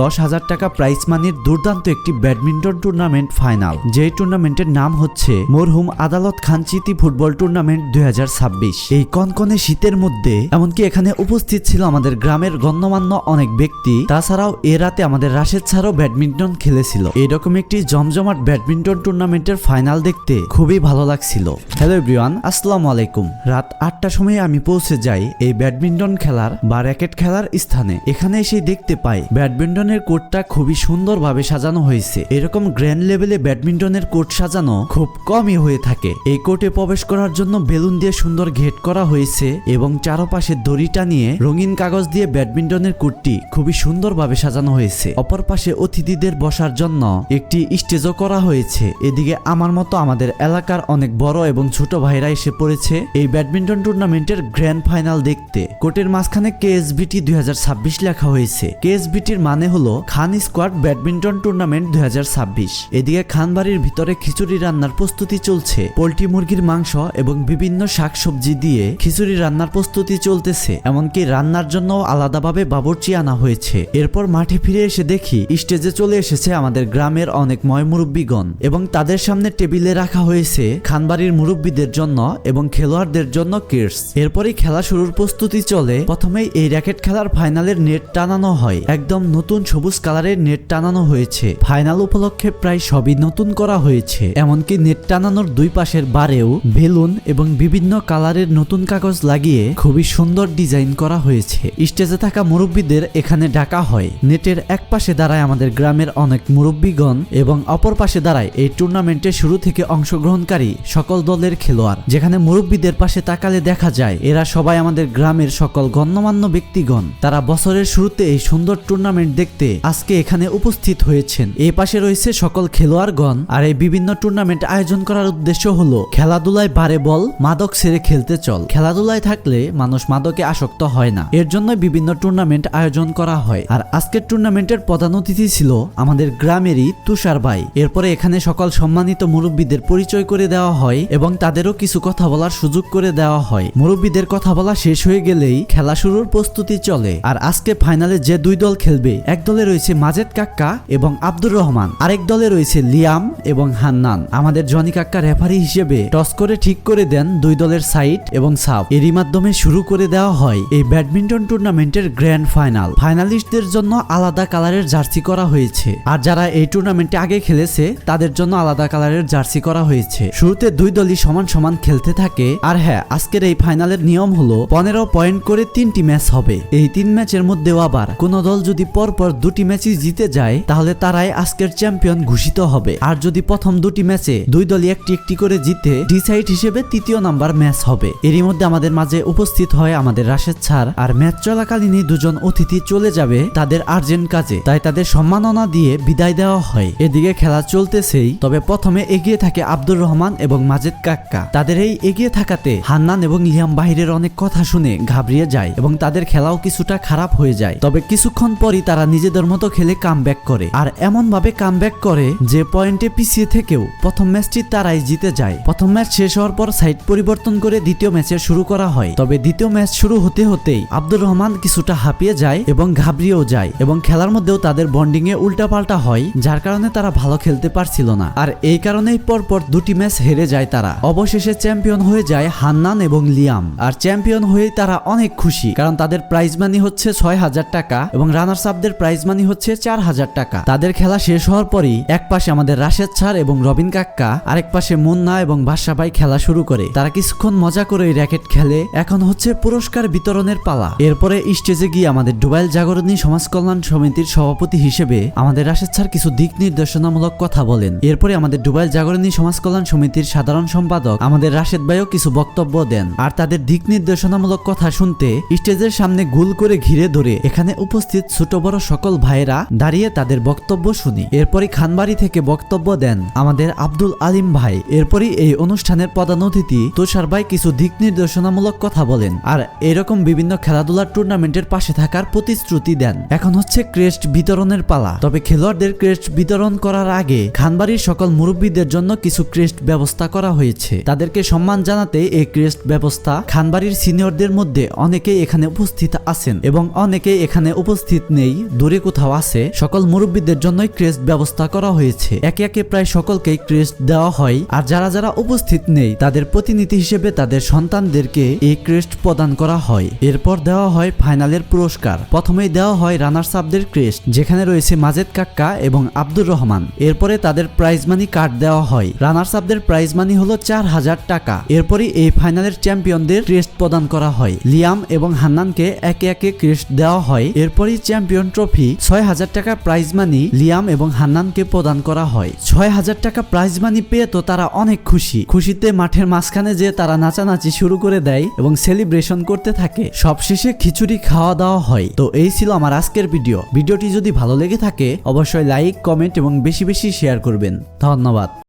দশ হাজার টাকা প্রাইজ মানির দুর্দান্ত একটি ব্যাডমিন্টন টুর্নামেন্ট ফাইনাল যে টুর্নামেন্টের নাম হচ্ছে মরহুম আদালত খান চিতি ফুটবল টুর্নামেন্ট দুই এই কনকনে শীতের মধ্যে, এমনকি এখানে উপস্থিত ছিল আমাদের গ্রামের গণ্যমান্য অনেক ব্যক্তি, তাছাড়াও এ রাতে আমাদের রাশেদ ছাড়াও ব্যাডমিন্টন খেলেছিল। এরকম একটি জমজমাট ব্যাডমিন্টন টুর্নামেন্টের ফাইনাল দেখতে খুবই ভালো লাগছিল। হ্যালো এভরিওয়ান আসসালামু আলাইকুম। রাত আটটার সময় আমি পৌঁছে যাই এই ব্যাডমিন্টন খেলার বা র্যাকেট খেলার স্থানে। এখানে এসে দেখতে পাই ব্যাডমিন্টনের কোর্টটা খুবই সুন্দরভাবে সাজানো হয়েছে। এরকম গ্র্যান্ড লেভেলে ব্যাডমিন্টনের কোর্ট সাজানো খুব কমই হয়ে থাকে। এই কোর্টে প্রবেশ করার জন্য বেলুন দিয়ে সুন্দর ঘেট করা হয়েছে এবং চারপাশে দড়ি টানিয়ে রঙিন কাগজ দিয়ে ব্যাডমিন্টনের কোর্টটি খুবই সুন্দরভাবে সাজানো হয়েছে। অপর পাশে অতিথিদের বসার জন্য একটি স্টেজও করা হয়েছে। এদিকে আমার মতো আমাদের এলাকার অনেক বড় এবং ছোট ভাইরা এসে পড়েছে এই ব্যাডমিন্টন টুর্নামেন্টের গ্র্যান্ড ফাইনাল দেখতে। কোর্টের মাঝখানে কেএসবিটি দুই হাজার ছাব্বিশ লেখা হয়েছে। কেএসবিটির মানে হলো খান স্কোয়াড ব্যাডমিন্টন টুর্নামেন্ট দুই এদিকে খানবাড়ির ভিতরে খিচুড়ি রান্নার প্রস্তুতি চলছে। পোলট্রি মুরগির মাংস এবং বিভিন্ন শাকসবজি দিয়ে খিচুড়ি রান্নার প্রস্তুতি চলতেছে। এমনকি রান্নার জন্য আলাদাভাবে বাবরচি আনা হয়েছে। এরপর মাঠে ফিরে এসে দেখি, স্টেজে চলে এসেছে আমাদের গ্রামের অনেক ময় মুরব্বীগণ এবং তাদের সামনে টেবিলে রাখা হয়েছে খানবাড়ির মুরব্বীদের জন্য এবং খেলোয়াড়দের জন্য কিটস এরপরই খেলা শুরুর প্রস্তুতি চলে। প্রথমেই এই র্যাকেট খেলার ফাইনালের নেট টানানো হয়। একদম নতুন সবুজ কালারের নেট টানানো হয়েছে। ফাইনাল উপলক্ষে প্রায় সবই নতুন করা হয়েছে। এমনকি নেট টানানোর দুই পাশের বারেও বেলুন এবং বিভিন্ন কালারের নতুন কাগজ লাগিয়ে খুবই সুন্দর ডিজাইন করা হয়েছে। স্টেজে থাকা মুরব্বীদের এখানে ডাকা হয়। নেটের এক পাশে দাঁড়ায় আমাদের গ্রামের অনেক মুরব্বীগণ এবং অপর পাশে দাঁড়ায় এই টুর্নামেন্টে শুরু থেকে অংশগ্রহণকারী সকল দলের খেলোয়াড়। যেখানে মুরব্বীদের পাশে তাকালে দেখা যায়, এরা সবাই আমাদের গ্রামের সকল গণ্যমান্য ব্যক্তিগণ। তারা বছরের শুরুতে এই সুন্দর টুর্নামেন্ট দেখতে আজকে এখানে উপস্থিত হয়েছেন। এই পাশে রয়েছে সকল খেলোয়াড়গণ আর এই বিভিন্ন টুর্নামেন্ট আয়োজন করার উদ্দেশ্য হলো খেলাধুলায় বারে বল, মাদক ছেড়ে খেলতে চল। খেলাধুলায় থাকলে মানুষ মাদকে আসক্ত হয় না। এর জন্য বিভিন্ন টুর্নামেন্ট আয়োজন করা হয়। আর আজকের টুর্নামেন্টের প্রধান অতিথি ছিল আমাদের গ্রামেরই তুষার ভাই। এরপরে এখানে সকল সম্মানিত মুরব্বীদের পরিচয় করে দেওয়া হয় এবং তাদেরও কিছু কথা বলার সুযোগ করে দেওয়া হয়। মুরব্বীদের কথা বলা শেষ হয়ে গেলেই খেলা শুরুর প্রস্তুতি চলে। আর আজকে ফাইনালে যে দুই দল খেলবে, এক দলে রয়েছে মাজেদ কাক্কা এবং আব্দুর রহমান। আরেক দলে রয়েছে লিয়াম এবং হান্নান। আমাদের জনি কাক্কা রেফারি হিসেবে টস করে ঠিক করে দেন দুই দলের সাইড এবং সাব এরই মাধ্যমে শুরু করে দেওয়া হয় এই ব্যাডমিন্টন টুর্নামেন্টের গ্র্যান্ড ফাইনাল। ফাইনালিস্টদের জন্য আলাদা কালারের জার্সি করা হয়েছে। আর যারা এই টুর্নামেন্টে আগে খেলেছে, তাদের জন্য আলাদা কালারের জার্সি করা হয়েছে। শুরুতে দুই দলই সমান সমান খেলতে থাকে। আর হ্যাঁ আজকের এই ফাইনালের নিয়ম হলো, পনেরো পয়েন্ট করে তিনটি ম্যাচ হবে। এই তিন ম্যাচের মধ্যেও আবার কোন দল যদি পরপর দুটি ম্যাচই জিতে যায়, তাহলে তারাই আজকের চ্যাম্পিয়ন ঘোষিত হবে। আর যদি প্রথম দুটি ম্যাচে দুই দলই একটি একটি করে জিতে, ডিসাইড হিসেবে তৃতীয় নাম্বার ম্যাচ হবে। এরই মধ্যে আমাদের মাঝে উপস্থিত হয় আমাদের রাশেদ ছাড় আর ম্যাচ চলাকালীনই দুজন অতিথি চলে যাবে তাদের আর্জেন্ট কাজে। তাই তাদের সম্মাননা দিয়ে বিদায় দেওয়া হয়। এদিকে খেলা চলতেছেই, তবে প্রথমে এগিয়ে থাকে আব্দুর রহমান এবং মাজেদ কাক্কা। তাদের এই এগিয়ে থাকাতে হান্নান এবং লিয়াম বাহিরের অনেক কথা শুনে ঘাবড়িয়ে যায় এবং তাদের খেলাও কিছুটা খারাপ হয়ে যায়। তবে কিছুক্ষণ পরই তারা নিজেদের মতো খেলে কাম করে। আর এমন ভাবে কাম করে যে পয়েন্টে পিছিয়ে থেকেও প্রথম ম্যাচটি তারাই জিতে যায়। প্রথম ম্যাচ শেষ হওয়ার পর সাইড পরিবর্তন করে দ্বিতীয় ম্যাচের শুরু করা হয়। তবে দ্বিতীয় ম্যাচ শুরু হতে হতেই আব্দুর রহমান কিছুটা হাঁপিয়ে যায় এবং ঘাবড়িয়েও যায় এবং খেলার মধ্যেও তাদের বন্ডিং এ উল্টাপাল্টা হয়, যার কারণে তারা ভালো খেলতে পারছিল না। আর এই কারণেই পরপর দুটি ম্যাচ হেরে যায় তারা। অবশেষে চ্যাম্পিয়ন হয়ে যায় হান্নান এবং লিয়াম। আর চ্যাম্পিয়ন হয়ে তারা অনেক খুশি, কারণ তাদের প্রাইজ মানি হচ্ছে ছয় হাজার টাকা এবং রানার্স আপদের প্রাইজ মানি হচ্ছে চার হাজার টাকা। তাদের খেলা শেষ হওয়ার পরই এক পাশে আমাদের রাশেদ ছাড় এবং রবিন কাক্কা, আরেক পাশে মুন্না এবং বাদশা ভাই খেলা শুরু করে। তারা কিছুক্ষণ মজা করে র্যাকেট খেলে, এখন হচ্ছে পুরস্কার বিতরণের পালা। এরপরে স্টেজে গিয়ে আমাদের ডুবাইল জাগরণী সমাজ কল্যাণ সমিতির সভাপতি হিসেবে আমাদের রাশেদ স্যার কিছু দিক নির্দেশনামূলক কথা বলেন। এরপরে আমাদের ডুবাইল জাগরণী সমাজ কল্যাণ সমিতির সাধারণ সম্পাদক আমাদের রাশেদ ভাইও কিছু বক্তব্য দেন। আর তাদের দিক নির্দেশনামূলক কথা শুনতে স্টেজের সামনে গুল করে ঘিরে ধরে এখানে উপস্থিত ছোট বড় সকল ভাইয়েরা দাঁড়িয়ে তাদের বক্তব্য শুনি। এরপরই খানবাড়ি থেকে বক্তব্য দেন আমাদের আব্দুল আলিম ভাই। এরপরই এই অনুষ্ঠানের প্রধান অতিথি তুষার ভাই কিছু দিক নির্দেশনামূলক কথা বলেন আর এরকম বিভিন্ন খেলাধুলার টুর্নামেন্টের পাশে থাকার প্রতিশ্রুতি দেন। এখন হচ্ছে ক্রেস্ট বিতরণের পালা। তবে খেলোয়াড়দের ক্রেস্ট বিতরণ করার আগে খানবাড়ির সকল মুরব্বীদের জন্য কিছু ক্রেস্ট ব্যবস্থা করা হয়েছে। তাদেরকে সম্মান জানাতে এই ক্রেস্ট ব্যবস্থা খানবাড়ির সিনিয়রদের মধ্যে অনেকেই এখানে উপস্থিত আছেন এবং অনেকেই এখানে উপস্থিত নেই। দূরে কোথাও আছে, সকল মুরব্বীদের জন্যই ক্রেস্ট ব্যবস্থা করা হয়েছে। একে একে প্রায় সকলকেই ক্রেস্ট দেওয়া হয়, আর যারা যারা উপস্থিত নেই, তাদের প্রতিনিধি হিসেবে তাদের সন্তানদেরকে এই ক্রেস্ট প্রদান করা হয়। এরপর দেওয়া হয় ফাইনালের পুরস্কার। প্রথমেই দেওয়া হয় রানার্স আপদের ক্রেস্ট, যেখানে রয়েছে মাজেদ কাক্কা এবং আব্দুর রহমান। এরপরে তাদের প্রাইজ মানি কার্ড দেওয়া হয়। রানার্স আপদের প্রাইজ মানি হলো চার হাজার টাকা। এরপরই এই ফাইনালের চ্যাম্পিয়নদের ক্রেস্ট প্রদান করা হয়। লিয়াম এবং হান্নানকে একে একে ক্রেস্ট দেওয়া হয়। এরপরই চ্যাম্পিয়ন ট্রফি ছয় হাজার টাকা প্রাইজ মানি লিয়াম এবং হান্নানকে প্রদান করা হয়। ছয় হাজার টাকা প্রাইজ মানি পেয়ে তো তারা অনেক খুশি। খুশিতে মাঠের মাঝখানে যে তারা নাচানাচি শুরু করে দেয় এবং সেলিব্রেশন করতে থাকে। সবশেষে খিচুড়ি খাওয়া দাওয়া হয়। তো এই ছিল আমার আজকের ভিডিও ভিডিওটি যদি ভালো লেগে থাকে, অবশ্যই লাইক কমেন্ট এবং বেশি বেশি শেয়ার করবেন। ধন্যবাদ।